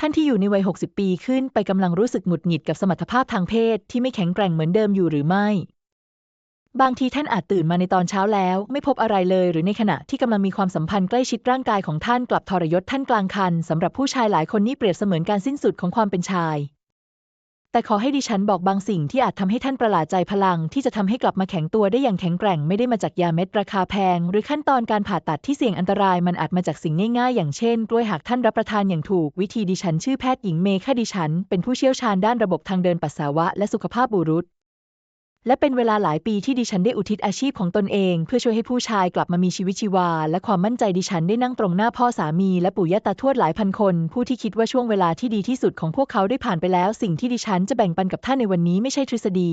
ท่านที่อยู่ในวัย 60 ปีขึ้นไปกำลังรู้สึกหงุดหงิดกับสมรรถภาพทางเพศที่ไม่แข็งแกร่งเหมือนเดิมอยู่หรือไม่ บางทีท่านอาจตื่นมาในตอนเช้าแล้ว ไม่พบอะไรเลย หรือในขณะที่กำลังมีความสัมพันธ์ใกล้ชิดร่างกายของท่านกลับทรยศท่านกลางคันสำหรับผู้ชายหลายคนนี่เปรียบเสมือนการสิ้นสุดของความเป็นชาย แต่ขอให้ดิฉันบอกบางสิ่งที่อาจทำให้ท่านประหลาดใจพลัง ที่จะทำให้กลับมาแข็งตัวได้อย่างแข็งแกร่งไม่ได้มาจากยาเม็ดราคาแพง หรือขั้นตอนการผ่าตัดที่เสี่ยงอันตรายมันอาจมาจากสิ่งง่ายๆ อย่างเช่นกล้วยหากท่านรับประทานอย่างถูก วิธีดิฉันชื่อแพทย์หญิงเมค่าดิฉัน เป็นผู้เชี่ยวชาญด้านระบบทางเดินปัสสาวะและสุขภาพบุรุษ และเป็นเวลาหลายปีที่ดิฉันได้อุทิศอาชีพของตนเอง เพื่อช่วยให้ผู้ชายกลับมามีชีวิตชีวา และความมั่นใจดิฉันได้นั่งตรงหน้าพ่อสามีและปู่ย่าตาทวดหลายพันคน ผู้ที่คิดว่าช่วงเวลาที่ดีที่สุดของพวกเขาได้ผ่านไปแล้ว สิ่งที่ดิฉันจะแบ่งปันกับท่านในวันนี้ไม่ใช่ทฤษฎี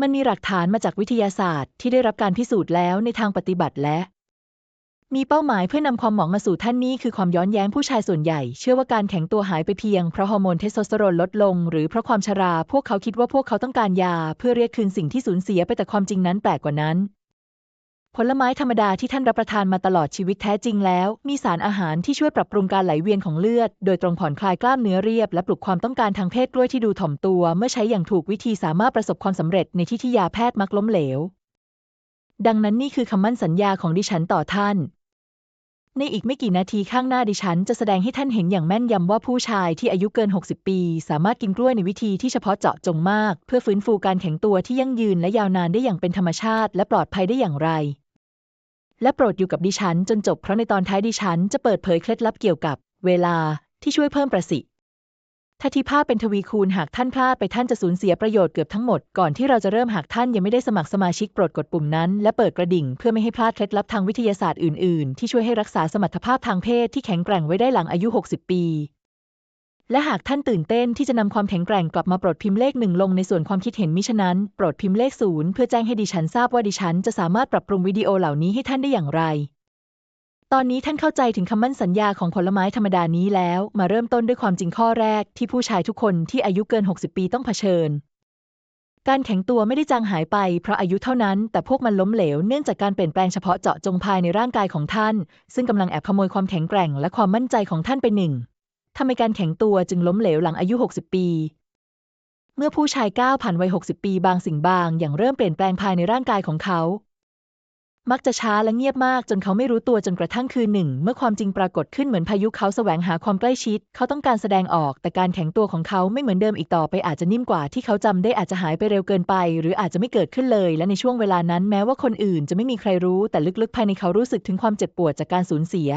มันมีหลักฐานมาจากวิทยาศาสตร์ ที่ได้รับการพิสูจน์แล้วในทางปฏิบัติและ มีเป้าหมายเพื่อนำความหมองมาสู่ท่านนี้คือความย้อนแย้งผู้ชายส่วนใหญ่ เชื่อว่าการแข็งตัวหายไปเพียงเพราะฮอร์โมนเทสโทสเตอโรนลดลง หรือเพราะความชรา พวกเขาคิดว่าพวกเขาต้องการยา เพื่อเรียกคืนสิ่งที่สูญเสียไปแต่ความจริงนั้นแปลกกว่านั้น ผลไม้ธรรมดาที่ท่านรับประทานมาตลอดชีวิตแท้จริงแล้ว มีสารอาหารที่ช่วยปรับปรุงการไหลเวียนของเลือด โดยตรงผ่อนคลายกล้ามเนื้อเรียบ และปลุกความต้องการทางเพศกล้วยที่ดูถ่อมตัว เมื่อใช้อย่างถูกวิธีสามารถประสบความสำเร็จในที่ที่ยาแพทย์มักล้มเหลวดังนั้นนี่คือคำมั่นสัญญาของดิฉันต่อท่าน ในอีกไม่กี่นาทีข้างหน้าดิฉันจะแสดงให้ท่านเห็นอย่างแม่นยำว่าผู้ชายที่อายุเกิน 60 ปี สามารถกินกล้วยในวิธีที่เฉพาะเจาะจงมาก เพื่อฟื้นฟูการแข็งตัวที่ยั่งยืนและยาวนานได้อย่างเป็นธรรมชาติ และปลอดภัยได้อย่างไร และโปรดอยู่กับดิฉันจนจบเพราะในตอนท้ายดิฉันจะเปิดเผยเคล็ดลับเกี่ยวกับ เวลาที่ช่วยเพิ่มประสิทธิ ธิภาพเป็นทวีคูณหากท่านพลาดไปท่านจะสูญเสียประโยชน์เกือบทั้งหมด ก่อนที่เราจะเริ่มหากท่านยังไม่ได้สมัครสมาชิกโปรดกดปุ่มนั้น และเปิดกระดิ่งเพื่อไม่ให้พลาดเคล็ดลับทางวิทยาศาสตร์อื่น ๆ ที่ช่วยให้รักษาสมรรถภาพทางเพศที่แข็งแกร่งไว้ได้หลังอายุ 60 ปี และหากท่านตื่นเต้นที่จะนำความแข็งแกร่งกลับมาโปรดพิมพ์เลขหนึ่งลงในส่วนความคิดเห็นมิฉะนั้น โปรดพิมพ์เลขศูนย์เพื่อแจ้งให้ดิฉันทราบว่าดิฉันจะสามารถปรับปรุงวิดีโอเหล่านี้ให้ท่านได้อย่างไร ตอนนี้ท่านเข้าใจถึงคำมั่นสัญญาของผลไม้ธรรมดานี้แล้ว มาเริ่มต้นด้วยความจริงข้อแรกที่ผู้ชายทุกคนที่อายุเกิน 60 ปีต้องเผชิญ การแข็งตัวไม่ได้จางหายไปเพราะอายุเท่านั้น แต่พวกมันล้มเหลวเนื่องจากการเปลี่ยนแปลงเฉพาะเจาะจงภายในร่างกายของท่าน ซึ่งกำลังแอบขโมยความแข็งแกร่งและความมั่นใจของท่านไปหนึ่งทำไมการแข็งตัวจึงล้มเหลวหลังอายุ 60 ปี เมื่อผู้ชายก้าวผ่านวัย 60 ปีบางสิ่งบาง อย่างเริ่มเปลี่ยนแปลงภายในร่างกายของเขา มักจะช้าและเงียบมากจนเขาไม่รู้ตัวจนกระทั่งคืนหนึ่ง เมื่อความจริงปรากฏขึ้นเหมือนพายุเขาแสวงหาความใกล้ชิด เขาต้องการแสดงออก แต่การแข็งตัวของเขาไม่เหมือนเดิมอีกต่อไปอาจจะนิ่มกว่าที่เขาจำได้อาจจะหายไปเร็วเกินไป หรืออาจจะไม่เกิดขึ้นเลย และในช่วงเวลานั้นแม้ว่าคนอื่นจะไม่มีใครรู้ แต่ลึกๆ ภายในเขารู้สึกถึงความเจ็บปวดจากการสูญเสีย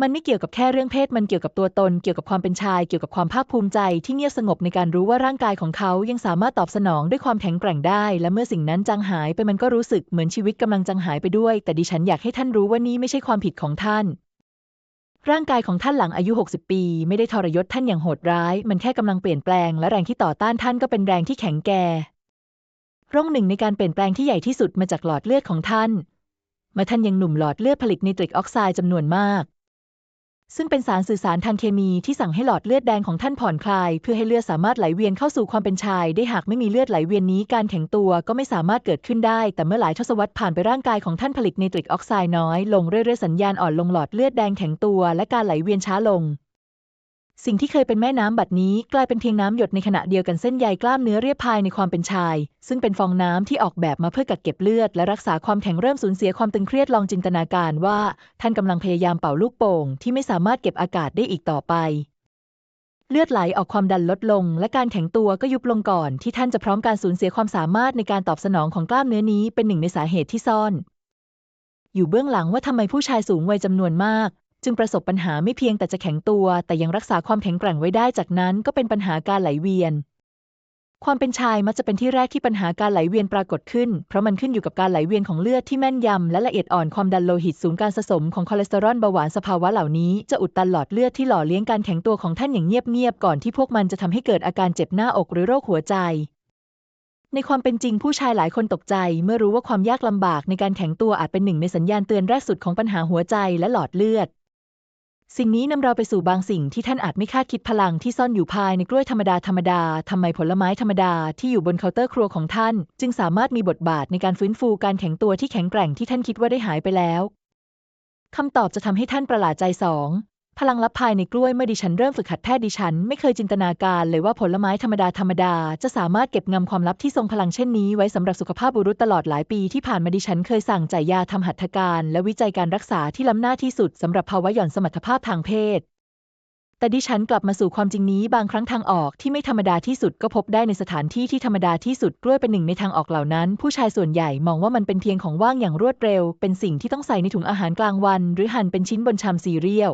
มันไม่เกี่ยวกับแค่เรื่องเพศ มันเกี่ยวกับตัวตน เกี่ยวกับความเป็นชาย เกี่ยวกับความภาคภูมิใจ ที่เงียบสงบในการรู้ว่าร่างกายของเขายังสามารถตอบสนองด้วยความแข็งแกร่งได้ และเมื่อสิ่งนั้นจางหายไปมันก็รู้สึกเหมือนชีวิตกำลังจางหายไปด้วย แต่ดิฉันอยากให้ท่านรู้ว่านี่ไม่ใช่ความผิดของท่าน ร่างกายของท่านหลังอายุ 60 ปี ไม่ได้ทรยศท่านอย่างโหดร้าย มันแค่กำลังเปลี่ยนแปลง และแรงที่ต่อต้านท่านก็เป็นแรงที่แข็งแกร่ร่องหนึ่งในการเปลี่ยนแปลงที่ใหญ่ที่สุดมาจากหลอดเลือดของท่านเมื่อท่านยังหนุ่มหลอดเลือดผลิตไนตริกออกไซด์จำนวนมาก ซึ่งเป็นสารสื่อสารทางเคมีที่สั่งให้หลอดเลือดแดงของท่านผ่อนคลาย เพื่อให้เลือดสามารถไหลเวียนเข้าสู่ความเป็นชาย ได้หากไม่มีเลือดไหลเวียนนี้การแข็งตัวก็ไม่สามารถเกิดขึ้นได้ แต่เมื่อหลายทศวรรษผ่านไปร่างกายของท่านผลิตไนตริกออกไซด์น้อยลงเรื่อยๆสัญญาณอ่อนลงหลอดเลือดแดงแข็งตัว และการไหลเวียนช้าลง สิ่งที่เคยเป็นแม่น้ำบัดนี้กลายเป็นเพียงน้ำหยดในขณะเดียวกันเส้นใยกล้ามเนื้อเรียบภายในความเป็นชาย ซึ่งเป็นฟองน้ำที่ออกแบบมาเพื่อกักเก็บเลือด และรักษาความแข็งเริ่มสูญเสียความตึงเครียดลองจินตนาการว่า ท่านกำลังพยายามเป่าลูกโป่งที่ไม่สามารถเก็บอากาศได้อีกต่อไป เลือดไหลออกความดันลดลง และการแข็งตัวก็ยุบลงก่อน ที่ท่านจะพร้อมการสูญเสียความสามารถในการตอบสนองของกล้ามเนื้อนี้เป็นหนึ่งในสาเหตุที่ซ่อนอยู่เบื้องหลังว่าทำไมผู้ชายสูงวัยจำนวนมาก จึงประสบปัญหาไม่เพียงแต่จะแข็งตัว แต่ยังรักษาความแข็งแกร่งไว้ได้จากนั้นก็เป็นปัญหาการไหลเวียน ความเป็นชายมักจะเป็นที่แรกที่ปัญหาการไหลเวียนปรากฏขึ้น เพราะมันขึ้นอยู่กับการไหลเวียนของเลือดที่แม่นยำและละเอียดอ่อนความดันโลหิตสูงการสะสมของคอเลสเตอรอลเบาหวานสภาวะเหล่านี้จะอุดตันหลอดเลือดที่หล่อเลี้ยงการแข็งตัวของท่านอย่างเงียบๆก่อนที่พวกมันจะทำให้เกิดอาการเจ็บหน้าอกหรือโรคหัวใจในความเป็นจริงผู้ชายหลายคนตกใจ เมื่อรู้ว่าความยากลำบากในการแข็งตัวอาจเป็นหนึ่งในสัญญาณเตือนแรกสุดของปัญหาหัวใจและหลอดเลือด สิ่งนี้นำเราไปสู่บางสิ่งที่ท่านอาจไม่คาดคิดพลังที่ซ่อนอยู่ภายในกล้วยธรรมดาธรรมดาทำไมผลไม้ธรรมดาที่อยู่บนเคาน์เตอร์ครัวของท่าน จึงสามารถมีบทบาทในการฟื้นฟูการแข็งตัวที่แข็งแกร่งที่ท่านคิดว่าได้หายไปแล้วคำตอบจะทำให้ท่านประหลาดใจสอง พลังลับภายในกล้วยเมื่อดิฉันเริ่มฝึกหัดแพทย์ดิฉัน ไม่เคยจินตนาการเลยว่าผลไม้ธรรมดาธรรมดาจะสามารถเก็บงำความลับที่ทรงพลังเช่นนี้ไว้สำหรับสุขภาพบุรุษตลอดหลายปีที่ผ่านมาดิฉันเคยสั่งจ่ายยาทำหัตถการ และวิจัยการรักษาที่ล้ำหน้าที่สุดสำหรับภาวะหย่อนสมรรถภาพทางเพศ แต่ดิฉันกลับมาสู่ความจริงนี้บางครั้งทางออกที่ไม่ธรรมดาที่สุดก็พบได้ในสถานที่ที่ธรรมดาที่สุดกล้วยเป็นหนึ่งในทางออกเหล่านั้น ผู้ชายส่วนใหญ่มองว่ามันเป็นเพียงของว่างอย่างรวดเร็ว เป็นสิ่งที่ต้องใส่ในถุงอาหารกลางวัน หรือหั่นเป็นชิ้นบนชามซีเรียล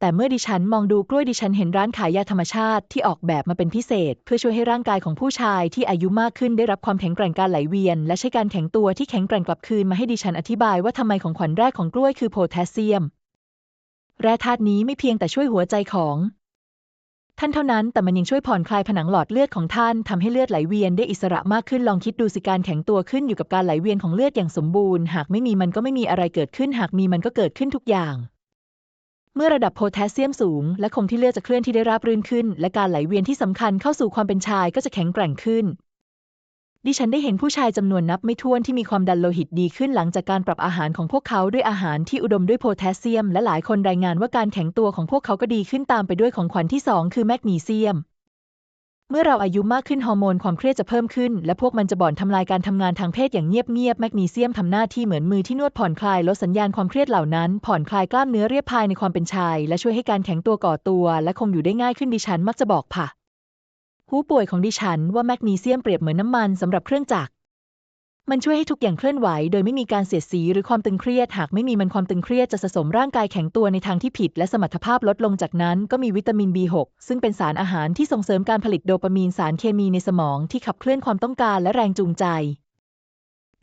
แต่เมื่อดิฉันมองดูกล้วยดิฉันเห็นร้านขายยาธรรมชาติที่ออกแบบมาเป็นพิเศษ เพื่อช่วยให้ร่างกายของผู้ชายที่อายุมากขึ้นได้รับความแข็งแกร่งการไหลเวียน และใช้การแข็งตัวที่แข็งแกร่งกลับคืนมาให้ดิฉันอธิบายว่าทำไมของขวัญแรกของกล้วยคือโพแทสเซียม แร่ธาตุนี้ไม่เพียงแต่ช่วยหัวใจของ ท่านเท่านั้นแต่มันยังช่วยผ่อนคลายผนังหลอดเลือดของท่านทำให้เลือดไหลเวียนได้อิสระมากขึ้นลองคิดดูสิการแข็งตัวขึ้นอยู่กับการไหลเวียนของเลือดอย่างสมบูรณ์ หากไม่มีมันก็ไม่มีอะไรเกิดขึ้น หากมีมันก็เกิดขึ้นทุกอย่าง เมื่อระดับโพแทสเซียมสูง และคงที่เลือดจะเคลื่อนที่ได้ราบรื่นขึ้น และการไหลเวียนที่สำคัญเข้าสู่ความเป็นชายก็จะแข็งแกร่งขึ้น ดิฉันได้เห็นผู้ชายจำนวนนับไม่ถ้วนที่มีความดันโลหิตดีขึ้นหลังจากการปรับอาหารของพวกเขาด้วยอาหารที่อุดมด้วยโพแทสเซียม และหลายคนรายงานว่าการแข็งตัวของพวกเขาก็ดีขึ้นตามไปด้วยของขวัญที่สองคือแมกนีเซียม เมื่อเราอายุมากขึ้นฮอร์โมนความเครียดจะเพิ่มขึ้น และพวกมันจะบ่อนทำลายการทำงานทางเพศอย่างเงียบๆแมกนีเซียมทำหน้าที่เหมือนมือที่นวดผ่อนคลายลดสัญญาณความเครียดเหล่านั้น ผ่อนคลายกล้ามเนื้อเรียบภายในความเป็นชาย และช่วยให้การแข็งตัวก่อตัว และคงอยู่ได้ง่ายขึ้นดิฉันมักจะบอกผ่ะผู้ป่วยของดิฉันว่าแมกนีเซียมเปรียบเหมือนน้ำมันสำหรับเครื่องจักร มันช่วยให้ทุกอย่างเคลื่อนไหว โดยไม่มีการเสียดสีหรือความตึงเครียด หากไม่มีมันความตึงเครียดจะสะสมร่างกายแข็งตัวในทางที่ผิด และสมรรถภาพลดลงจากนั้นก็มีวิตามิน B6 ซึ่งเป็นสารอาหารที่ส่งเสริมการผลิตโดปามีนสารเคมีในสมองที่ขับเคลื่อนความต้องการและแรงจูงใจ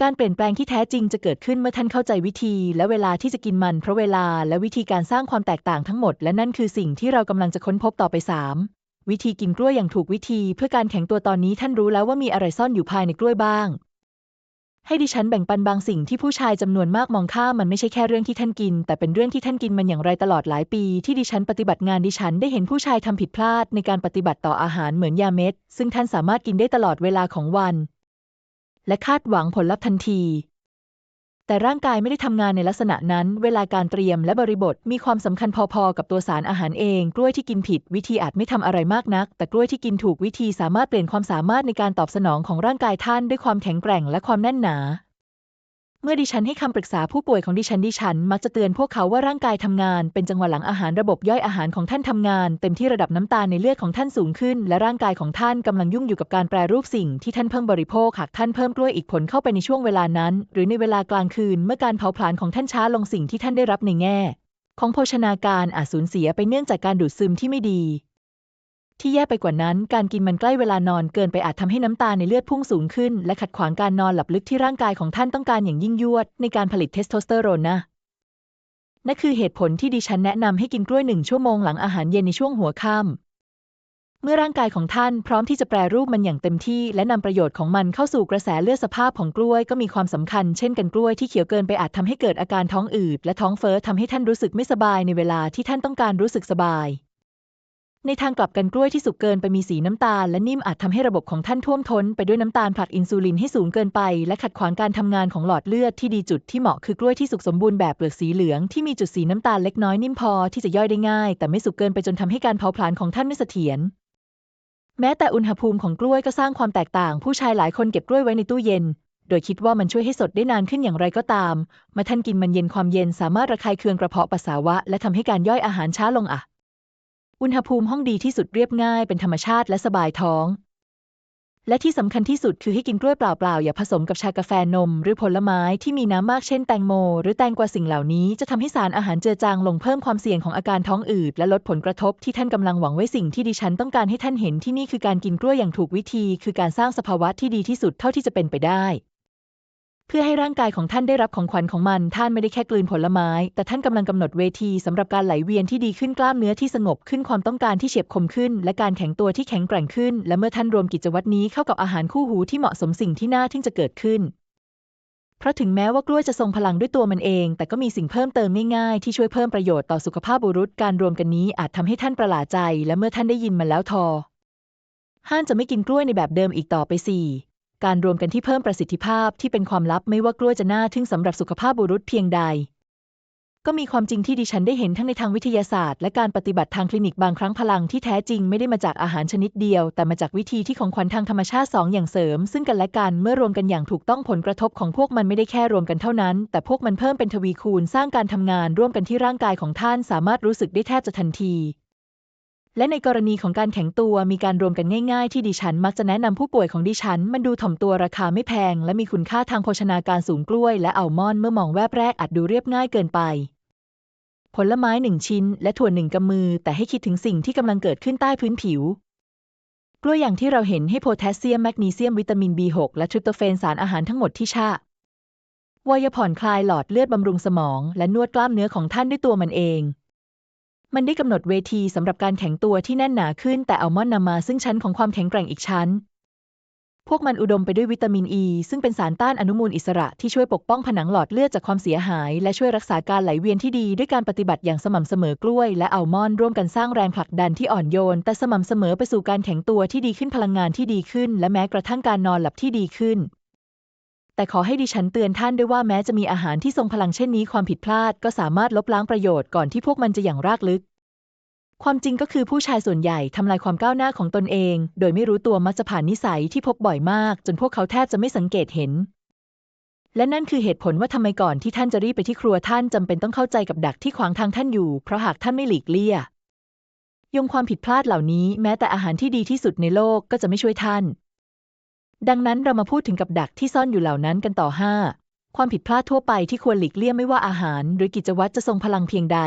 การเปลี่ยนแปลงที่แท้จริงจะเกิดขึ้นเมื่อท่านเข้าใจวิธี และเวลาที่จะกินมันเพราะเวลาและวิธีการสร้างความแตกต่างทั้งหมด และนั่นคือสิ่งที่เรากำลังจะค้นพบต่อไป 3. วิธีกินกล้วยอย่างถูกวิธี เพื่อการแข็งตัวตอนนี้ท่านรู้แล้วว่ามีอะไรซ่อนอยู่ภายในกล้วยบ้าง ให้ดิฉันแบ่งปันบางสิ่งที่ผู้ชายจำนวนมากมองข้ามมันไม่ใช่แค่เรื่องที่ท่านกิน แต่เป็นเรื่องที่ท่านกินมันอย่างไรตลอดหลายปี ที่ดิฉันปฏิบัติงานดิฉันได้เห็นผู้ชายทำผิดพลาดในการปฏิบัติต่ออาหารเหมือนยาเม็ด ซึ่งท่านสามารถกินได้ตลอดเวลาของวัน และคาดหวังผลลัพธ์ทันที แต่ร่างกายไม่ได้ทำงานในลักษณะนั้น เวลาการเตรียมและบริบทมีความสำคัญพอๆ กับตัวสารอาหารเอง กล้วยที่กินผิด วิธีอาจไม่ทำอะไรมากนัก แต่กล้วยที่กินถูกวิธีสามารถเปลี่ยนความสามารถในการตอบสนองของร่างกายท่านด้วยความแข็งแกร่งและความแน่นหนา เมื่อดิฉันให้คำปรึกษาผู้ป่วยของดิฉันดิฉัน มักจะเตือนพวกเขาว่าร่างกายทำงาน เป็นจังหวะหลังอาหารระบบย่อยอาหารของท่านทำงาน เต็มที่ระดับน้ำตาลในเลือดของท่านสูงขึ้น และร่างกายของท่านกำลังยุ่งอยู่กับการแปรรูปสิ่งที่ท่านเพิ่มบริโภคหากท่านเพิ่มกล้วยอีกผลเข้าไปในช่วงเวลานั้น หรือในเวลากลางคืน เมื่อการเผาผลาญของท่านช้าลงสิ่งที่ท่านได้รับในแง่ ของโภชนาการอาจสูญเสียไปเนื่องจากการดูดซึมที่ไม่ดี ที่แย่ไปกว่านั้น การกินมันใกล้เวลานอนเกินไปอาจทำให้น้ำตาในเลือดพุ่งสูงขึ้น และขัดขวางการนอนหลับลึกที่ร่างกายของท่านต้องการอย่างยิ่งยวด ในการผลิตเทสโทสเตอโรนนะนั่นคือเหตุผลที่ดิฉันแนะนำให้กินกล้วยหนึ่งชั่วโมงหลังอาหารเย็นในช่วงหัวค่ำเมื่อร่างกายของท่านพร้อมที่จะแปรรูปมันอย่างเต็มที่ และนำประโยชน์ของมันเข้าสู่กระแสเลือดสภาพของกล้วยก็มีความสำคัญ เช่นกันกล้วยที่เขียวเกินไปอาจทำให้เกิดอาการท้องอืดและท้องเฟ้อทำให้ท่านรู้สึกไม่สบายในเวลาที่ท่านต้องการรู้สึกสบาย ในทางกลับกันกล้วยที่สุกเกินไปมีสีน้ำตาลและนิ่มอาจทำให้ระบบของท่านท่วมท้นไปด้วยน้ำตาลผลักอินซูลินให้สูงเกินไป และขัดขวางการทำงานของหลอดเลือดที่ดีจุดที่เหมาะคือกล้วยที่สุกสมบูรณ์แบบเปลือกสีเหลืองที่มีจุดสีน้ำตาลเล็กน้อยนิ่มพอที่จะย่อยได้ง่าย แต่ไม่สุกเกินไปจนทำให้การเผาผลาญของท่านไม่เสถียรแม้แต่อุณหภูมิของกล้วยก็สร้างความแตกต่าง ผู้ชายหลายคนเก็บกล้วยไว้ในตู้เย็น โดยคิดว่ามันช่วยให้สดได้นานขึ้นอย่างไรก็ตามเมื่อท่านกินมันเย็นความเย็นสามารถระคายเคืองกระเพาะปัสสาวะและทำให้การย่อยอาหารช้าลงอะ อุณหภูมิห้องดีที่สุดเรียบง่ายเป็นธรรมชาติและสบายท้อง และที่สำคัญที่สุดคือให้กินกล้วยเปล่าๆ อย่าผสมกับชากาแฟนม หรือผลไม้ที่มีน้ำมากเช่นแตงโม หรือแตงกวาสิ่งเหล่านี้จะทำให้สารอาหารเจือจางลงเพิ่มความเสี่ยงของอาการท้องอืดและลดผลกระทบที่ท่านกำลังหวังไว้สิ่งที่ดิฉันต้องการให้ท่านเห็นที่นี่คือการกินกล้วยอย่างถูกวิธี คือการสร้างสภาวะที่ดีที่สุดเท่าที่จะเป็นไปได้ พื่อให้ร่างกายของท่านได้รับของขวัญของมัน ท่านไม่ได้แค่กลืนผลไม้ แต่ท่านกำลังกำหนดเวทีสำหรับการไหลเวียนที่ดีขึ้นกล้ามเนื้อที่สงบขึ้นความต้องการที่เฉียบคมขึ้น และการแข็งตัวที่แข็งแกร่งขึ้น และเมื่อท่านรวมกิจวัตรนี้เข้ากับอาหารคู่หูที่เหมาะสมสิ่งที่น่าทึ่งจะเกิดขึ้นเพราะถึงแม้ว่ากล้วยจะทรงพลังด้วยตัวมันเอง แต่ก็มีสิ่งเพิ่มเติมง่ายๆ ที่ช่วยเพิ่มประโยชน์ต่อสุขภาพบุรุษ การรวมกันนี้อาจทำให้ท่านประหลาดใจ และเมื่อท่านได้ยินมันแล้วทอ ห้านจะไม่กินกล้วยในแบบเดิมอีกต่อไปสี่ การรวมกันที่เพิ่มประสิทธิภาพที่เป็นความลับไม่ว่ากล้วยจะน่าทึ่งสำหรับสุขภาพบุรุษเพียงใด ก็มีความจริงที่ดิฉันได้เห็นทั้งในทางวิทยาศาสตร์และการปฏิบัติทางคลินิกบางครั้งพลังที่แท้จริงไม่ได้มาจากอาหารชนิดเดียว แต่มาจากวิธีที่ของขวัญทางธรรมชาติสองอย่างเสริม ซึ่งกันและกันเมื่อรวมกันอย่างถูกต้องผลกระทบของพวกมันไม่ได้แค่รวมกันเท่านั้น แต่พวกมันเพิ่มเป็นทวีคูณสร้างการทำงานร่วมกันที่ร่างกายของท่านสามารถรู้สึกได้แทบจะทันที และในกรณีของการแข็งตัวมีการรวมกันง่ายๆ ที่ดิฉันมักจะแนะนำผู้ป่วยของดิฉัน มันดูถ่อมตัวราคาไม่แพง และมีคุณค่าทางโภชนาการสูงกล้วย และอัลมอนด์เมื่อมองแวบแรกอาจดูเรียบง่ายเกินไป ผลไม้หนึ่งชิ้น และถั่วหนึ่งกำมือ แต่ให้คิดถึงสิ่งที่กำลังเกิดขึ้นใต้พื้นผิวกล้วยอย่างที่เราเห็นให้โพแทสเซียมแมกนีเซียมวิตามิน B6 และทริปโตเฟนสารอาหารทั้งหมดที่ชาวายผ่อนคลายหลอดเลือดบำรุงสมอง และนวดกล้ามเนื้อของท่านด้วยตัวมันเอง มันได้กำหนดเวทีสำหรับการแข็งตัวที่แน่นหนาขึ้น แต่อัลมอนด์นำมาซึ่งชั้นของความแข็งแกร่งอีกชั้น พวกมันอุดมไปด้วยวิตามินอ e, ีซึ่งเป็นสารต้านอนุมูลอิสระที่ช่วยปกป้องผนังหลอดเลือดจากความเสียหาย และช่วยรักษาการไหลเวียนที่ดีด้วยการปฏิบัติอย่างสม่ำเสมอกล้วย และอัลมอนด์ร่วมกันสร้างแรงผลักดันที่อ่อนโยน แต่สม่ำเสมอไปสู่การแข็งตัวที่ดีขึ้นพลังงานที่ดีขึ้น และแม้กระทั่งการนอนหลับที่ดีขึ้น แต่ขอให้ดิฉันเตือนท่านด้วยว่าแม้จะมีอาหารที่ทรงพลังเช่นนี้ความผิดพลาดก็สามารถลบล้างประโยชน์ก่อนที่พวกมันจะอย่างรากลึก ความจริงก็คือผู้ชายส่วนใหญ่ทำลายความก้าวหน้าของตนเอง โดยไม่รู้ตัวมักจะผ่านนิสัยที่พบบ่อยมาก จนพวกเขาแทบจะไม่สังเกตเห็น และนั่นคือเหตุผลว่าทำไมก่อนที่ท่านจะรีบไปที่ครัวท่านจำเป็นต้องเข้าใจกับดักที่ขวางทางท่านอยู่ เพราะหากท่านไม่หลีกเลี่ยยงความผิดพลาดเหล่านี้แม้แต่อาหารที่ดีที่สุดในโลกก็จะไม่ช่วยท่าน ดังนั้นเรามาพูดถึงกับดักที่ซ่อนอยู่เหล่านั้นกันต่อ 5. ความผิดพลาดทั่วไปที่ควรหลีกเลี่ยงไม่ว่าอาหาร หรือกิจวัตรจะทรงพลังเพียงใด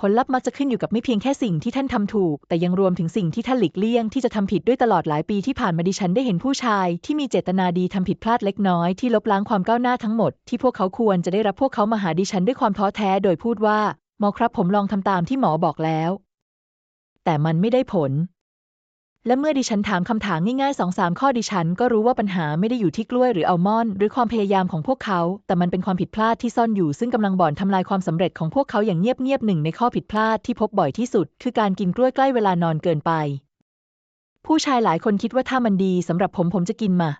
ผลลัพธ์มักจะขึ้นอยู่กับไม่เพียงแค่สิ่งที่ท่านทำถูก แต่ยังรวมถึงสิ่งที่ท่านหลีกเลี่ยงที่จะทำผิดด้วยตลอดหลายปีที่ผ่านมาดิฉันได้เห็นผู้ชาย ที่มีเจตนาดีทำผิดพลาดเล็กน้อยที่ลบล้างความก้าวหน้าทั้งหมดที่พวกเขาควรจะได้รับพวกเขามาหาดิฉันด้วยความท้อแท้โดยพูดว่าหมอครับผมลองทำตามที่หมอบอกแล้ว แต่มันไม่ได้ผล และเมื่อดิฉันถามคำถามง่ายๆสองสามข้อดิฉัน ก็รู้ว่าปัญหาไม่ได้อยู่ที่กล้วยหรืออัลมอนด์หรือความพยายามของพวกเขา แต่มันเป็นความผิดพลาดที่ซ่อนอยู่ซึ่งกำลังบ่อนทำลายความสำเร็จของพวกเขาอย่างเงียบๆหนึ่งในข้อผิดพลาดที่พบบ่อยที่สุด คือการกินกล้วยใกล้เวลานอนเกินไป ผู้ชายหลายคนคิดว่าถ้ามันดีสำหรับผมผมจะกินมา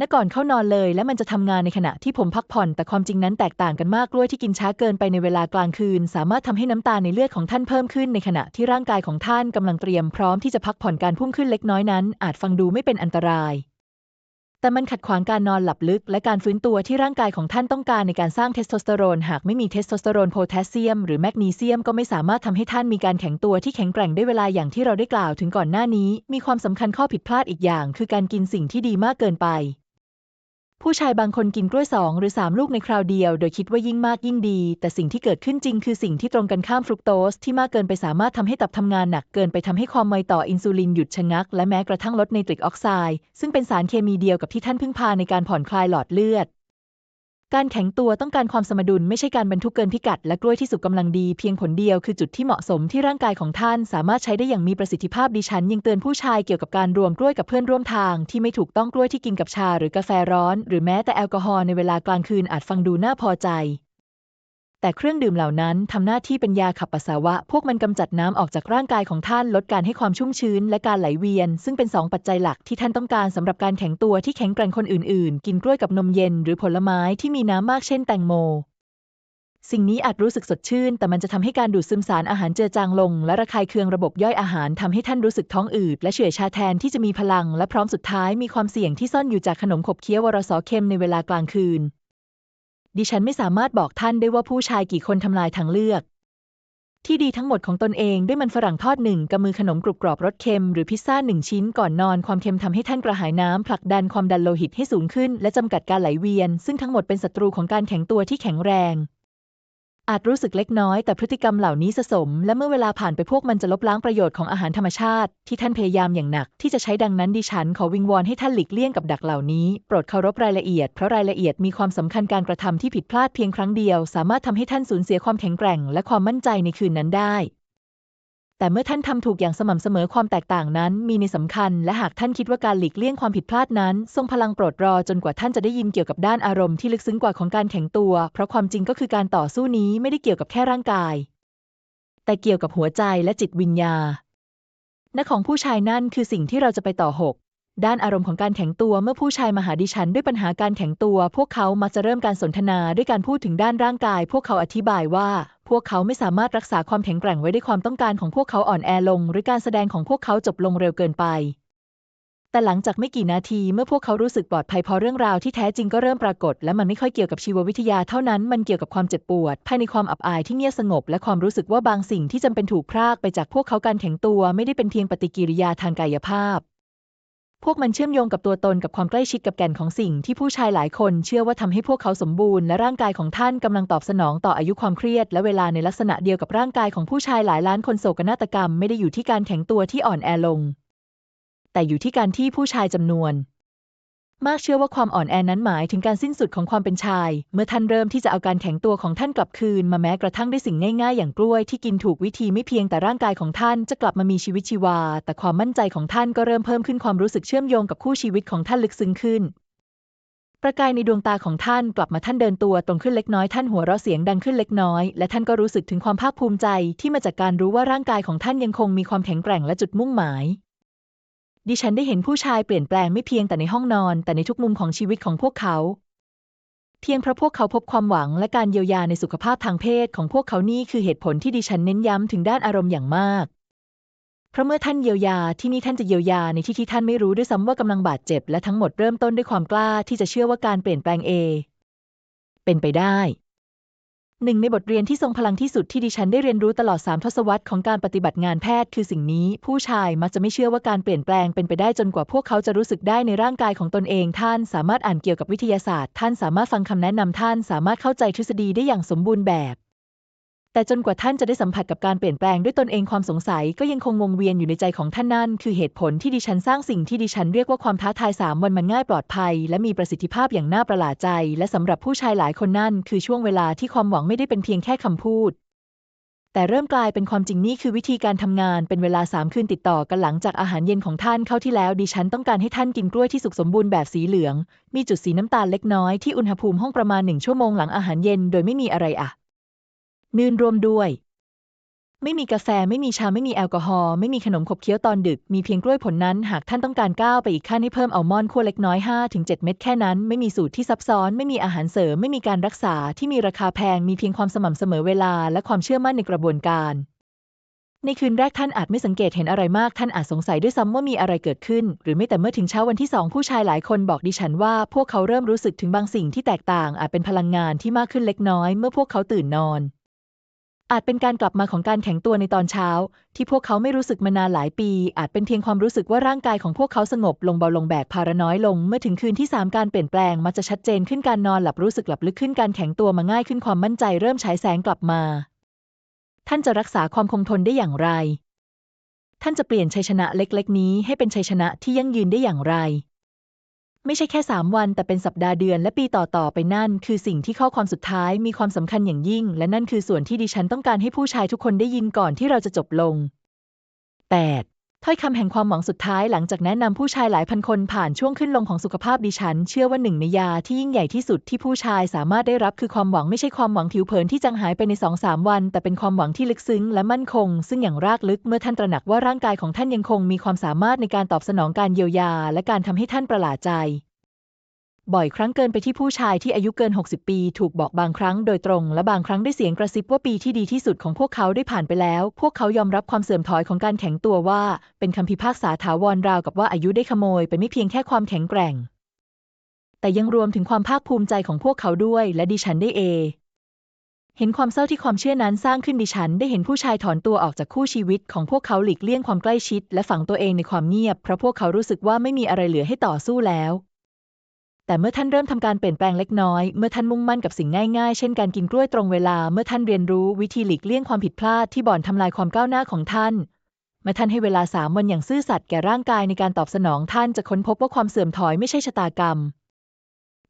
ณก่อนเข้านอนเลย และมันจะทำงานในขณะที่ผมพักผ่อน แต่ความจริงนั้นแตกต่างกันมากกล้วยที่กินช้าเกินไปในเวลากลางคืน สามารถทำให้น้ำตาลในเลือดของท่านเพิ่มขึ้นในขณะที่ร่างกายของท่านกำลังเตรียมพร้อมที่จะพักผ่อนการพุ่งขึ้นเล็กน้อยนั้น อาจฟังดูไม่เป็นอันตราย แต่มันขัดขวางการนอนหลับลึก และการฟื้นตัวที่ร่างกายของท่านต้องการในการสร้างเทสโทสเตอโรน หากไม่มีเทสโทสเตอโรนโพแทสเซียม หรือแมกนีเซียมก็ไม่สามารถทำให้ท่านมีการแข็งตัวที่แข็งแกร่งได้เวลาอย่างที่เราได้กล่าวถึงก่อนหน้านี้ มีความสำคัญข้อผิดพลาดอีกอย่าง คือการกินสิ่งที่ดีมากเกินไป ผู้ชายบางคนกินกล้วยสองหรือสามลูกในคราวเดียว โดยคิดว่ายิ่งมากยิ่งดี แต่สิ่งที่เกิดขึ้นจริงคือสิ่งที่ตรงกันข้ามฟรุกโตสที่มากเกินไปสามารถทำให้ตับทำงานหนักเกินไปทำให้ความไวต่ออินซูลินหยุดชะงัก และแม้กระทั่งลดไนตริกออกไซด์ซึ่งเป็นสารเคมีเดียวกับที่ท่านพึ่งพาในการผ่อนคลายหลอดเลือด การแข็งตัวต้องการความสมดุลไม่ใช่การบรรทุกเกินพิกัด และกล้วยที่สุกกำลังดีเพียงผลเดียวคือจุดที่เหมาะสมที่ร่างกายของท่านสามารถใช้ได้อย่างมีประสิทธิภาพดิฉันยังเตือนผู้ชายเกี่ยวกับการรวมกล้วยกับเพื่อนร่วมทางที่ไม่ถูกต้องกล้วยที่กินกับชาหรือกาแฟร้อน หรือแม้แต่แอลกอฮอล์ในเวลากลางคืนอาจฟังดูน่าพอใจ แต่เครื่องดื่มเหล่านั้นทำหน้าที่เป็นยาขับปัสสาวะ พวกมันกำจัดน้ำออกจากร่างกายของท่านลดการให้ความชุ่มชื้นและการไหลเวียน ซึ่งเป็นสองปัจจัยหลักที่ท่านต้องการสำหรับการแข็งตัวที่แข็งแกร่งคนอื่นๆ กินกล้วยกับนมเย็นหรือผลไม้ที่มีน้ำมากเช่นแตงโม สิ่งนี้อาจรู้สึกสดชื่น แต่มันจะทำให้การดูดซึมสารอาหารเจือจางลง และระคายเคืองระบบย่อยอาหารทำให้ท่านรู้สึกท้องอืดและเฉื่อยชาแทนที่จะมีพลัง และพร้อมสุดท้ายมีความเสี่ยงที่ซ่อนอยู่จากขนมขบเคี้ยววรสเค็มในเวลากลางคืน ดิฉันไม่สามารถบอกท่านได้ว่าผู้ชายกี่คนทำลายทางเลือก ที่ดีทั้งหมดของตนเองด้วยมันฝรั่งทอดหนึ่งกำมือขนมกรุบกรอบรสเค็มหรือพิซซ่าหนึ่งชิ้นก่อนนอนความเค็มทำให้ท่านกระหายน้ำผลักดันความดันโลหิตให้สูงขึ้น และจำกัดการไหลเวียน ซึ่งทั้งหมดเป็นศัตรูของการแข็งตัวที่แข็งแรง อาจรู้สึกเล็กน้อยแต่พฤติกรรมเหล่านี้สะสม และเมื่อเวลาผ่านไปพวกมันจะลบล้างประโยชน์ของอาหารธรรมชาติ ที่ท่านพยายามอย่างหนัก ที่จะใช้ดังนั้นดิฉันขอวิงวอนให้ท่านหลีกเลี่ยงกับดักเหล่านี้โปรดเคารพรายละเอียดเพราะรายละเอียดมีความสำคัญการกระทำที่ผิดพลาดเพียงครั้งเดียว สามารถทำให้ท่านสูญเสียความแข็งแกร่ง และความมั่นใจในคืนนั้นได้ แต่เมื่อท่านทำถูกอย่างสม่ำเสมอความแตกต่างนั้น มีในสำคัญ และหากท่านคิดว่าการหลีกเลี่ยงความผิดพลาดนั้น ทรงพลังโปรดรอจนกว่าท่านจะได้ยินเกี่ยวกับด้านอารมณ์ที่ลึกซึ้งกว่าของการแข็งตัว เพราะความจริงก็คือการต่อสู้นี้ไม่ได้เกี่ยวกับแค่ร่างกาย แต่เกี่ยวกับหัวใจและจิตวิญญาณและของผู้ชายนั่นคือสิ่งที่เราจะไปต่อหกด้านอารมณ์ของการแข็งตัวเมื่อผู้ชายมาหาดิฉันด้วยปัญหาการแข็งตัว พวกเขามักจะเริ่มการสนทนาด้วยการพูดถึงด้านร่างกาย พวกเขาอธิบายว่า พวกเขาไม่สามารถรักษาความแข็งแกร่งไว้ด้วยความต้องการของพวกเขาอ่อนแอลง หรือการแสดงของพวกเขาจบลงเร็วเกินไป แต่หลังจากไม่กี่นาทีเมื่อพวกเขารู้สึกปลอดภัยพอเรื่องราวที่แท้จริงก็เริ่มปรากฏ และมันไม่ค่อยเกี่ยวกับชีววิทยาเท่านั้นมันเกี่ยวกับความเจ็บปวด ภายในความอับอายที่เงียบสงบ และความรู้สึกว่าบางสิ่งที่จำเป็นถูกพรากไปจากพวกเขาการแข็งตัว ไม่ได้เป็นเพียงปฏิกิริยาทางกายภาพ พวกมันเชื่อมโยงกับตัวตนกับความใกล้ชิดกับแก่นของสิ่งที่ผู้ชายหลายคนเชื่อว่าทำให้พวกเขาสมบูรณ์และร่างกายของท่านกำลังตอบสนองต่ออายุความเครียดและเวลาในลักษณะเดียวกับร่างกายของผู้ชายหลายล้านคนโศกนาฏกรรมไม่ได้อยู่ที่การแข็งตัวที่อ่อนแอลง แต่อยู่ที่การที่ผู้ชายจำนวน มากเชื่อว่าความอ่อนแอนั้นหมายถึงการสิ้นสุดของความเป็นชาย เมื่อท่านเริ่มที่จะเอาการแข็งตัวของท่านกลับคืน มาแม้กระทั่งได้สิ่งง่ายๆ อย่างกล้วยที่กินถูกวิธีไม่เพียงแต่ร่างกายของท่านจะกลับมามีชีวิตชีวา แต่ความมั่นใจของท่านก็เริ่มเพิ่มขึ้นความรู้สึกเชื่อมโยงกับคู่ชีวิตของท่านลึกซึ้งขึ้น ประกายในดวงตาของท่านกลับมาท่านเดินตัวตรงขึ้นเล็กน้อยท่านหัวเราะเสียงดังขึ้นเล็กน้อย และท่านก็รู้สึกถึงความภาคภูมิใจที่มาจากการรู้ว่าร่างกายของท่านยังคงมีความแข็งแกร่งและจุดมุ่งหมาย ดิฉันได้เห็นผู้ชายเปลี่ยนแปลงไม่เพียงแต่ในห้องนอน แต่ในทุกมุมของชีวิตของพวกเขา เพียงเพราะพวกเขาพบความหวังและการเยียวยาในสุขภาพทางเพศของพวกเขานี่คือเหตุผลที่ดิฉันเน้นย้ำถึงด้านอารมณ์อย่างมาก เพราะเมื่อท่านเยียวยาที่นี่ท่านจะเยียวยาในที่ที่ท่านไม่รู้ด้วยซ้ำว่ากำลังบาดเจ็บและทั้งหมดเริ่มต้นด้วยความกล้าที่จะเชื่อว่าการเปลี่ยนแปลงเอ เป็นไปได้ หนึ่งในบทเรียนที่ทรงพลังที่สุดที่ดิฉันได้เรียนรู้ตลอดสามทศวรรษของการปฏิบัติงานแพทย์คือสิ่งนี้ ผู้ชายมักจะไม่เชื่อว่าการเปลี่ยนแปลงเป็นไปได้จนกว่าพวกเขาจะรู้สึกได้ในร่างกายของตนเอง ท่านสามารถอ่านเกี่ยวกับวิทยาศาสตร์ ท่านสามารถฟังคำแนะนำท่านสามารถเข้าใจทฤษฎีได้อย่างสมบูรณ์แบบ แต่จนกว่าท่านจะได้สัมผัสกับการเปลี่ยนแปลงด้วยตนเองความสงสัยก็ยังคงวงเวียนอยู่ในใจของท่านนั่นคือเหตุผลที่ดิฉันสร้างสิ่งที่ดิฉันเรียกว่าความท้าทายสามวันมันง่ายปลอดภัย และมีประสิทธิภาพอย่างน่าประหลาดใจ และสำหรับผู้ชายหลายคนนั่นคือช่วงเวลาที่ความหวังไม่ได้เป็นเพียงแค่คำพูด แต่เริ่มกลายเป็นความจริงนี่คือวิธีการทำงานเป็นเวลาสามคืนติดต่อกันหลังจากอาหารเย็นของท่านเข้าที่แล้วดิฉันต้องการให้ท่านกินกล้วยที่สุกสมบูรณ์แบบสีเหลือง มีจุดสีน้ำตาลเล็กน้อยที่อุณหภูมิห้องประมาณหนึ่งชั่วโมงหลังอาหารเย็นโดยไม่มีอะไรอะ นื่นรวมด้วย ไม่มีกาแฟไม่มีชาไม่มีแอลกอฮอล์ไม่มีขนมขบเคี้ยวตอนดึก มีเพียงกล้วยผลนั้น หากท่านต้องการก้าวไปอีกขั้นให้เพิ่มอัลมอนด์คั่วเล็กน้อย 5-7 เม็ดแค่นั้น ไม่มีสูตรที่ซับซ้อน ไม่มีอาหารเสริม ไม่มีการรักษาที่มีราคาแพง มีเพียงความสม่ำเสมอเวลา และความเชื่อมั่นในกระบวนการในคืนแรกท่านอาจไม่สังเกตเห็นอะไรมาก ท่านอาจสงสัยด้วยซ้ำว่ามีอะไรเกิดขึ้น หรือไม่แต่เมื่อถึงเช้าวันที่สองผู้ชายหลายคนบอกดิฉันว่า พวกเขาเริ่มรู้สึกถึงบางสิ่งที่แตกต่าง อาจเป็นพลังงานที่มากขึ้นเล็กน้อย เมื่อพวกเขาตื่นนอน อาจเป็นการกลับมาของการแข็งตัวในตอนเช้า ที่พวกเขาไม่รู้สึกมานานหลายปี อาจเป็นเพียงความรู้สึกว่าร่างกายของพวกเขาสงบลงเบาลงแบกภาระน้อยลง เมื่อถึงคืนที่สามการเปลี่ยนแปลงมักจะชัดเจนขึ้นการนอนหลับรู้สึกหลับลึกขึ้นการแข็งตัวมาง่ายขึ้นความมั่นใจเริ่มฉายแสงกลับมา ท่านจะรักษาความคงทนได้อย่างไร ท่านจะเปลี่ยนชัยชนะเล็ก ๆ นี้ให้เป็นชัยชนะที่ยั่งยืนได้อย่างไร ไม่ใช่แค่สามวันแต่เป็นสัปดาห์เดือนและปีต่อๆไปนั่น คือสิ่งที่ข้อความสุดท้ายมีความสำคัญอย่างยิ่ง และนั่นคือส่วนที่ดิฉันต้องการให้ผู้ชายทุกคนได้ยินก่อนที่เราจะจบลง 8. ถ้อยคำแห่งความหวังสุดท้ายหลังจากแนะนำผู้ชายหลายพันคนผ่านช่วงขึ้นลงของสุขภาพดิฉัน เชื่อว่าหนึ่งในยาที่ยิ่งใหญ่ที่สุดที่ผู้ชายสามารถได้รับคือความหวังไม่ใช่ความหวังผิวเผินที่จางหายไปในสองสามวัน แต่เป็นความหวังที่ลึกซึ้งและมั่นคง ซึ่งอย่างรากลึกเมื่อท่านตระหนักว่าร่างกายของท่านยังคงมีความสามารถในการตอบสนองการเยียวยา และการทำให้ท่านประหลาดใจ บ่อยครั้งเกินไปที่ผู้ชายที่อายุเกิน 60 ปี ถูกบอกบางครั้งโดยตรง และบางครั้งด้วยเสียงกระซิบว่าปีที่ดีที่สุดของพวกเขาได้ผ่านไปแล้ว พวกเขายอมรับความเสื่อมถอยของการแข็งตัวว่า เป็นคำพิพากษาถาวรราวกับว่าอายุได้ขโมยไปไม่เพียงแค่ความแข็งแกร่ง แต่ยังรวมถึงความภาคภูมิใจของพวกเขาด้วย และดิฉันได้เอเห็นความเศร้าที่ความเชื่อนั้นสร้างขึ้นดิฉัน ได้เห็นผู้ชายถอนตัวออกจากคู่ชีวิตของพวกเขาหลีกเลี่ยงความใกล้ชิด และฝังตัวเองในความเงียบเพราะพวกเขารู้สึกว่าไม่มีอะไรเหลือให้ต่อสู้แล้ว แต่เมื่อท่านเริ่มทำการเปลี่ยนแปลงเล็กน้อย เมื่อท่านมุ่งมั่นกับสิ่งง่ายๆ เช่นการกินกล้วยตรงเวลา เมื่อท่านเรียนรู้วิธีหลีกเลี่ยงความผิดพลาดที่บ่อนทำลายความก้าวหน้าของท่าน เมื่อท่านให้เวลาสามวันอย่างซื่อสัตย์แก่ร่างกายในการตอบสนองท่านจะค้นพบว่าความเสื่อมถอยไม่ใช่ชะตากรรม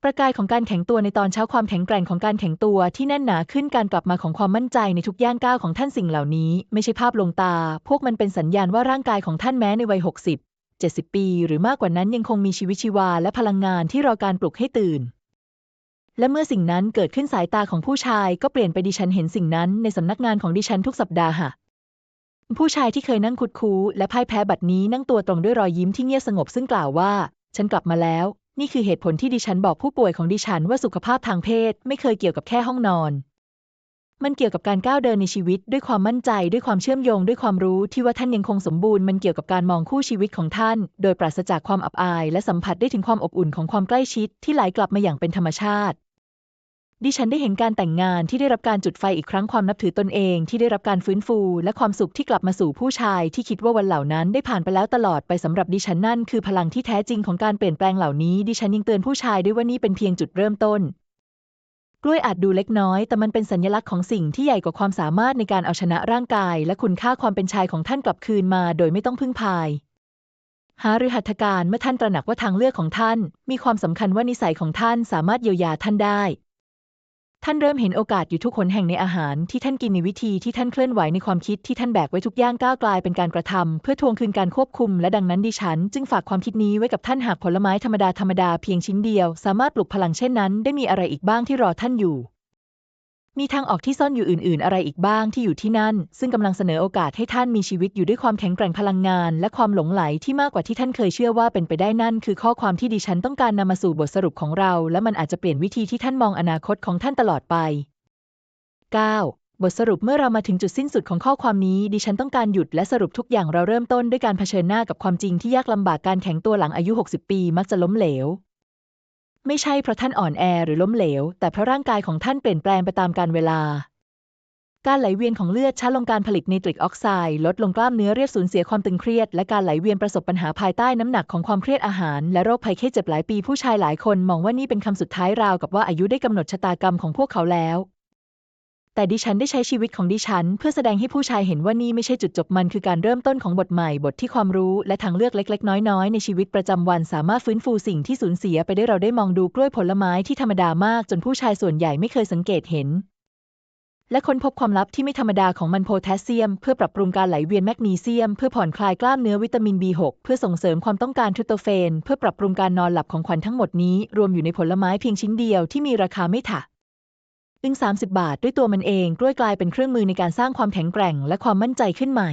ประกายของการแข็งตัวในตอนเช้าความแข็งแกร่งของการแข็งตัวที่แน่นหนาขึ้นการกลับมาของความมั่นใจในทุกย่างก้าวของท่านสิ่งเหล่านี้ ไม่ใช่ภาพลวงตา พวกมันเป็นสัญญาณว่าร่างกายของท่านแม้ในวัย60 70 ปี หรือมากกว่านั้นยังคงมีชีวิตชีวาและพลังงานที่รอการปลุกให้ตื่น และเมื่อสิ่งนั้นเกิดขึ้นสายตาของผู้ชายก็เปลี่ยนไปดิฉันเห็นสิ่งนั้นในสำนักงานของดิฉันทุกสัปดาห์ค่ะผู้ชายที่เคยนั่งคุดคู้และพ่ายแพ้บัดนี้นั่งตัวตรงด้วยรอยยิ้มที่เงียบสงบซึ่งกล่าวว่า ฉันกลับมาแล้ว นี่คือเหตุผลที่ดิฉันบอกผู้ป่วยของดิฉันว่าสุขภาพทางเพศไม่เคยเกี่ยวกับแค่ห้องนอน มันเกี่ยวกับการก้าวเดินในชีวิต ด้วยความมั่นใจ ด้วยความเชื่อมโยง ด้วยความรู้ที่ว่าท่านยังคงสมบูรณ์ มันเกี่ยวกับการมองคู่ชีวิตของท่าน โดยปราศจากความอับอาย และสัมผัสได้ถึงความอบอุ่นของความใกล้ชิด ที่ไหลกลับมาอย่างเป็นธรรมชาติ ดิฉันได้เห็นการแต่งงานที่ได้รับการจุดไฟอีกครั้งความนับถือตนเอง ที่ได้รับการฟื้นฟู และความสุขที่กลับมาสู่ผู้ชาย ที่คิดว่าวันเหล่านั้นได้ผ่านไปแล้วตลอดไปสำหรับดิฉันนั่นคือพลังที่แท้จริงของการเปลี่ยนแปลงเหล่านี้ ดิฉันยังเตือนผู้ชายด้วยว่านี่เป็นเพียงจุดเริ่มต้น ล้วยอาจดูเล็กน้อย แต่มันเป็นสัญลักษณ์ของสิ่งที่ใหญ่กว่าความสามารถในการเอาชนะร่างกาย และคุณค่าความเป็นชายของท่านกลับคืนมา โดยไม่ต้องพึ่งพาย หารือหัตถการเมื่อท่านตระหนักว่าทางเลือกของท่าน มีความสำคัญว่านิสัยของท่านสามารถเยียวยาท่านได้ ท่านเริ่มเห็นโอกาสอยู่ทุกคนแห่งในอาหารที่ท่านกินในวิธีที่ท่านเคลื่อนไหวในความคิดที่ท่านแบกไว้ทุกย่างก้าวกลายเป็นการกระทำเพื่อทวงคืนการควบคุม และดังนั้นดิฉัน จึงฝากความคิดนี้ไว้กับท่านหากผลไม้ธรรมดาธรรมดาเพียงชิ้นเดียว สามารถปลุกพลังเช่นนั้น ได้มีอะไรอีกบ้างที่รอท่านอยู่ มีทางออกที่ซ่อนอยู่อื่น ๆ อะไรอีกบ้างที่อยู่ที่นั่น ซึ่งกำลังเสนอโอกาสให้ท่านมีชีวิตอยู่ด้วยความแข็งแกร่งพลังงาน และความหลงไหลที่มากกว่าที่ท่านเคยเชื่อว่าเป็นไปได้นั่น คือข้อความที่ดิฉันต้องการนำมาสู่บทสรุปของเรา และมันอาจจะเปลี่ยนวิธีที่ท่านมองอนาคตของท่านตลอดไป 9. บทสรุปเมื่อเรามาถึงจุดสิ้นสุดของข้อความนี้ ดิฉันต้องการหยุดและสรุปทุกอย่างเราเริ่มต้นด้วยการเผชิญหน้ากับความจริงที่ยากลำบากการแข็งตัวหลังอายุ 60 ปี มักจะล้มเหลว ไม่ใช่เพราะท่านอ่อนแอหรือล้มเหลว แต่เพราะร่างกายของท่านเปลี่ยนแปลงไปตามกาลเวลา การไหลเวียนของเลือดช้าลงการผลิตไนตริกออกไซด์ลดลงกล้ามเนื้อเรียบสูญเสียความตึงเครียด และการไหลเวียนประสบปัญหาภายใต้น้ำหนักของความเครียดอาหาร และโรคภัยไข้เจ็บหลายปีผู้ชายหลายคนมองว่านี่เป็นคำสุดท้ายราวกับว่าอายุได้กำหนดชะตากรรมของพวกเขาแล้ว แต่ดิฉันได้ใช้ชีวิตของดิฉัน เพื่อแสดงให้ผู้ชายเห็นว่านี่ไม่ใช่จุดจบมันคือการเริ่มต้นของบทใหม่บทที่ความรู้และทางเลือกเล็ก ๆ น้อยๆ ในชีวิตประจำวันสามารถฟื้นฟูสิ่งที่สูญเสียไปได้เราได้มองดูกล้วยผลไม้ที่ธรรมดามากจนผู้ชายส่วนใหญ่ไม่เคยสังเกตเห็น และค้นพบความลับที่ไม่ธรรมดาของมันโพแทสเซียม เพื่อปรับปรุงการไหลเวียนแมกนีเซียม เพื่อผ่อนคลายกล้ามเนื้อวิตามิน B6 เพื่อส่งเสริมความต้องการทริปโตเฟน เพื่อปรับปรุงการนอนหลับของขวัญทั้งหมดนี้รวมอยู่ในผลไม้เพียงชิ้นเดียวที่มีราคาไม่ถ่ะ อึ้ง 30 บาทด้วยตัวมันเองกล้วยกลายเป็นเครื่องมือในการสร้างความแข็งแกร่งและความมั่นใจขึ้นใหม่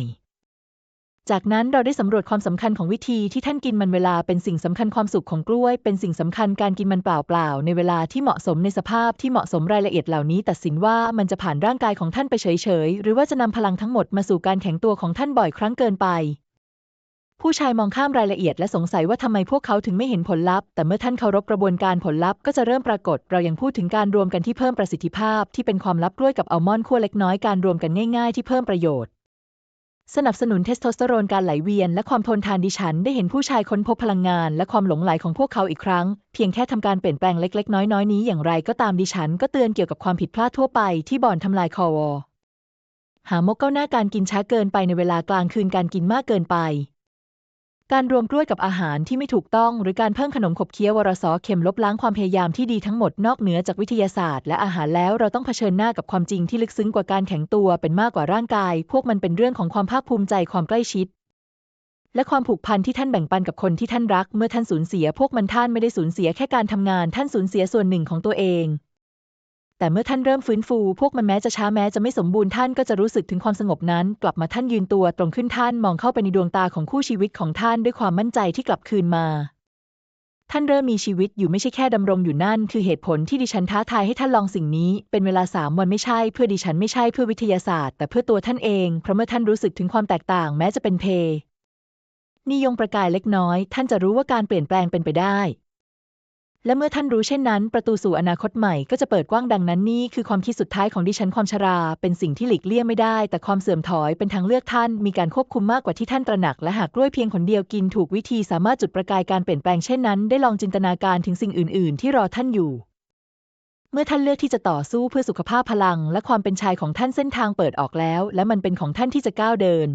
จากนั้นเราได้สำรวจความสำคัญของวิธีที่ท่านกินมันเวลาเป็นสิ่งสำคัญความสุขของกล้วย เป็นสิ่งสำคัญการกินมันเปล่าๆในเวลาที่เหมาะสมในสภาพที่เหมาะสมรายละเอียดเหล่านี้ ตัดสินว่ามันจะผ่านร่างกายของท่านไปเฉยๆหรือว่าจะนำพลังทั้งหมดมาสู่การแข็งตัวของท่านบ่อยครั้งเกินไป ผู้ชายมองข้ามรายละเอียดและสงสัยว่าทำไมพวกเขาถึงไม่เห็นผลลัพธ์ แต่เมื่อท่านเคารพกระบวนการผลลัพธ์ก็จะเริ่มปรากฏ เรายังพูดถึงการรวมกันที่เพิ่มประสิทธิภาพ ที่เป็นความลับกล้วยกับอัลมอนด์ขั้วเล็กน้อยการรวมกันง่ายๆ ที่เพิ่มประโยชน์ สนับสนุนเทสโทสเตอโรนการไหลเวียน และความทนทานดิฉัน ได้เห็นผู้ชายค้นพบพลังงาน และความหลงไหลของพวกเขาอีกครั้ง เพียงแค่ทำการเปลี่ยนแปลงเล็ก ๆ น้อยๆนี้อย่างไรก็ตามดิฉัน ก็เตือนเกี่ยวกับความผิดพลาดทั่วไปที่บ่อนทำลายคอวอหามกเก้าหน้าการกินช้าเกินไปในเวลากลางคืนการกินมากเกินไป การรวมกล้วยกับอาหารที่ไม่ถูกต้อง หรือการเพิ่มขนมขบเคี้ยววรสอเข็มลบล้างความพยายามที่ดีทั้งหมดนอกเหนือจากวิทยาศาสตร์ และอาหารแล้วเราต้องเผชิญหน้ากับความจริงที่ลึกซึ้งกว่าการแข็งตัวเป็นมากกว่าร่างกาย พวกมันเป็นเรื่องของความภาคภูมิใจความใกล้ชิด และความผูกพันที่ท่านแบ่งปันกับคนที่ท่านรัก เมื่อท่านสูญเสีย พวกมันท่านไม่ได้สูญเสียแค่การทำงาน ท่านสูญเสียส่วนหนึ่งของตัวเอง แต่เมื่อท่านเริ่มฟื้นฟู พวกมันแม้จะช้าแม้จะไม่สมบูรณ์ท่านก็จะรู้สึกถึงความสงบนั้น กลับมาท่านยืนตัวตรงขึ้นท่านมองเข้าไปในดวงตาของคู่ชีวิตของท่านด้วยความมั่นใจที่กลับคืนมา ท่านเริ่มมีชีวิตอยู่ไม่ใช่แค่ดำรงอยู่นั่น คือเหตุผลที่ดิฉันท้าทายให้ท่านลองสิ่งนี้ เป็นเวลาสามวันไม่ใช่เพื่อดิฉันไม่ใช่เพื่อวิทยาศาสตร์ แต่เพื่อตัวท่านเองเพราะเมื่อท่านรู้สึกถึงความแตกต่าง แม้จะเป็นเพนิยงประกายเล็กน้อย ท่านจะรู้ว่าการเปลี่ยนแปลงเป็นไปได้ และเมื่อท่านรู้เช่นนั้น ประตูสู่อนาคตใหม่ก็จะเปิดกว้างดังนั้นนี่คือความคิดสุดท้ายของดิฉันความชรา เป็นสิ่งที่หลีกเลี่ยงไม่ได้ แต่ความเสื่อมถอยเป็นทางเลือกท่าน มีการควบคุมมากกว่าที่ท่านตระหนัก และหากกล้วยเพียงผลเดียวกินถูกวิธีสามารถจุดประกายการเปลี่ยนแปลงเช่นนั้น ได้ลองจินตนาการถึงสิ่งอื่น ๆ ที่รอท่านอยู่เมื่อท่านเลือกที่จะต่อสู้เพื่อสุขภาพพลัง และความเป็นชายของท่านเส้นทางเปิดออกแล้ว และมันเป็นของท่านที่จะก้าวเดิน